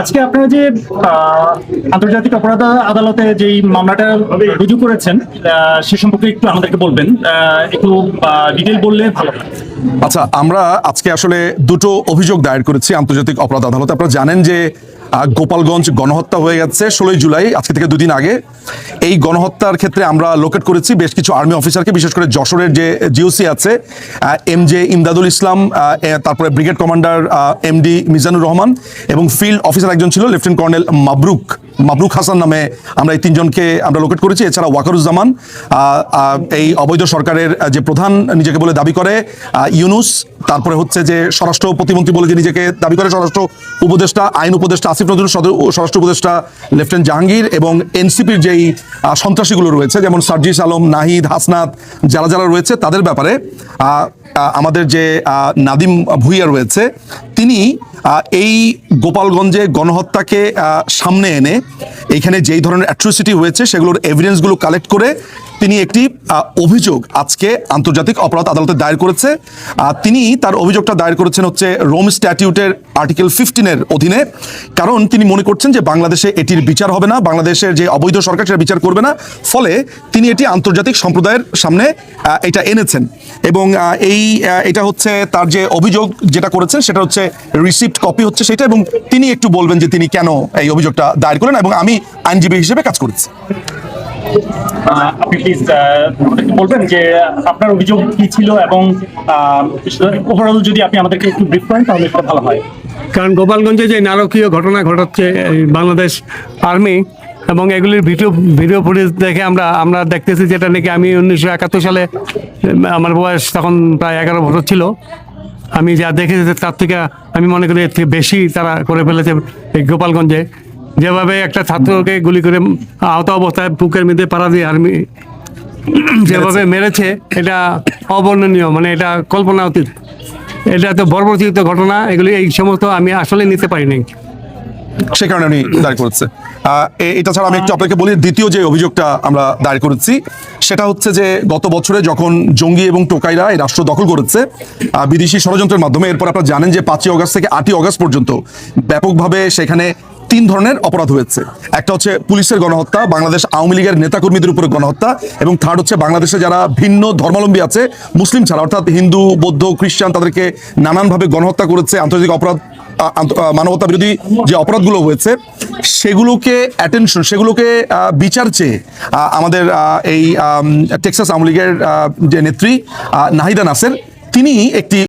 আজকে আপনারা যে আন্তর্জাতিক অপরাধ আদালতে যেই মামলাটা রুজু করেছেন সে সম্পর্কে একটু আমাদেরকে বলবেন। একটু ডিটেল বললে ভালো আচ্ছা আমরা আজকে আসলে দুটো অভিযোগ দায়ের করেছি আন্তর্জাতিক অপরাধ আদালতে। আপনারা জানেন যে গোপালগঞ্জ গণহত্যা হয়ে গেছে। ষোলোই জুলাই, আজকে থেকে দুদিন আগে। এই গণহত্যার ক্ষেত্রে আমরা লোকেট করেছি বেশ কিছু আর্মি অফিসারকে বিশেষ করে যশোরের যে জিওসি আছে এম জে ইমদাদুল ইসলাম তারপরে brigade commander M D Mizanur Rahman এবং ফিল্ড অফিসার একজন ছিল লেফটেন্যান্ট কর্নেল মাবরুক। মাবরুক হাসান নামে আমরা এই তিনজনকে আমরা লোকেট করেছি। এছাড়া ওয়াকারুজ্জামান এই অবৈধ সরকারের যে প্রধান নিজেকে বলে দাবি করে ইউনুস, তারপরে হচ্ছে যে স্বরাষ্ট্র প্রতিমন্ত্রী বলে যে নিজেকে দাবি করে স্বরাষ্ট্র উপদেষ্টা, আইন উপদেষ্টা আসিফ নজরুল স্বরাষ্ট্র উপদেষ্টা লেফটেন্যান্ট জাহাঙ্গীর এবং এনসিপির যেই সন্ত্রাসীগুলো রয়েছে, যেমন সার্জিস আলম, নাহিদ, হাসনাত, যারা যারা রয়েছে তাদের ব্যাপারে আমাদের যে নাদিম ভুইয়া রয়েছে, তিনি এই গোপালগঞ্জে গণহত্যাকে সামনে এনে এখানে যেই ধরনের অ্যাট্রোসিটি হয়েছে, সেগুলোর এভিডেন্সগুলো কালেক্ট করে তিনি একটি অভিযোগ আজকে আন্তর্জাতিক অপরাধ আদালতে দায়ের করেছে। তিনি তার অভিযোগটা দায়ের করেছেন হচ্ছে রোম স্ট্যাটিউটের আর্টিকেল ফিফটিনের অধীনে। কারণ তিনি মনে করছেন যে বাংলাদেশে এটির বিচার হবে না, বাংলাদেশের যে অবৈধ সরকার সেটা বিচার করবে না। ফলে তিনি এটি আন্তর্জাতিক সম্প্রদায়ের সামনে এটা এনেছেন। এবং এই এটা হচ্ছে তার যে অভিযোগ যেটা করেছেন, সেটা হচ্ছে রিসিপ্ট কপি হচ্ছে সেটা এবং তিনি একটু বলবেন যে তিনি কেন এই অভিযোগটা দায়ের করেন এবং আমি আইনজীবী হিসেবে কাজ করেছি। আপনি প্লিজ বলবেন যে আপনার অভিযোগ কি ছিল এবং ওভারঅল যদি আপনি আমাদেরকে একটু ব্রিফ করেন, তাহলে একটু ভালো হয়। কারণ গোপালগঞ্জে যে নারকীয় ঘটনা ঘটাচ্ছে বাংলাদেশ আর্মি এবং এগুলির ভিডিও ভিডিও ফুটেজ দেখে আমরা আমরা দেখতেছি যেটা নাকি আমি উনিশশো একাত্তর সালে, আমার বয়স তখন প্রায় এগারো বছর ছিল। আমি যা দেখেছি তার থেকে আমি মনে করি এর থেকে বেশি তারা করে ফেলেছে এই গোপালগঞ্জে। যেভাবে একটা ছাত্রকে গুলি করে আহত অবস্থায় বুকের মধ্যে পাড়া দিয়ে আর্মি যেভাবে মেরেছে, এটা অবর্ণনীয় মানে এটা কল্পনা অতীত। এটা তো বর্বরচিত ঘটনা, এগুলি এই সমস্ত আমি আসলে নিতে পারিনি। সে কারণে আমি দায়ের করেছে। এটা ছাড়া আমি একটু আপনাকে বলি, দ্বিতীয় যে অভিযোগটা আমরা দায়ের করেছি, সেটা হচ্ছে যে গত বছরে যখন জঙ্গি এবং টোকাইরা এই রাষ্ট্র দখল করেছে বিদেশি ষড়যন্ত্রের মাধ্যমে, এরপর আপনারা জানেন যে পাঁচই অগস্ট থেকে আটই অগস্ট পর্যন্ত ব্যাপকভাবে সেখানে তিন ধরনের অপরাধ হয়েছে। একটা হচ্ছে পুলিশের গণহত্যা, বাংলাদেশ আওয়ামী লীগের নেতাকর্মীদের উপরে গণহত্যা এবং থার্ড হচ্ছে বাংলাদেশে যারা ভিন্ন ধর্মাবলম্বী আছে, মুসলিম ছাড়া, অর্থাৎ হিন্দু, বৌদ্ধ, খ্রিস্টান তাদেরকে নানানভাবে গণহত্যা করেছে, আন্তর্জাতিক অপরাধ মানবতা বিরোধী যে অপরাধগুলো হয়েছে, সেগুলোকে অ্যাটেনশন সেগুলোকে বিচার চেয়ে আমাদের এই টেক্সাস আওয়ামী লীগের যে নেত্রী নাহিদা নাসের, তিনি একটি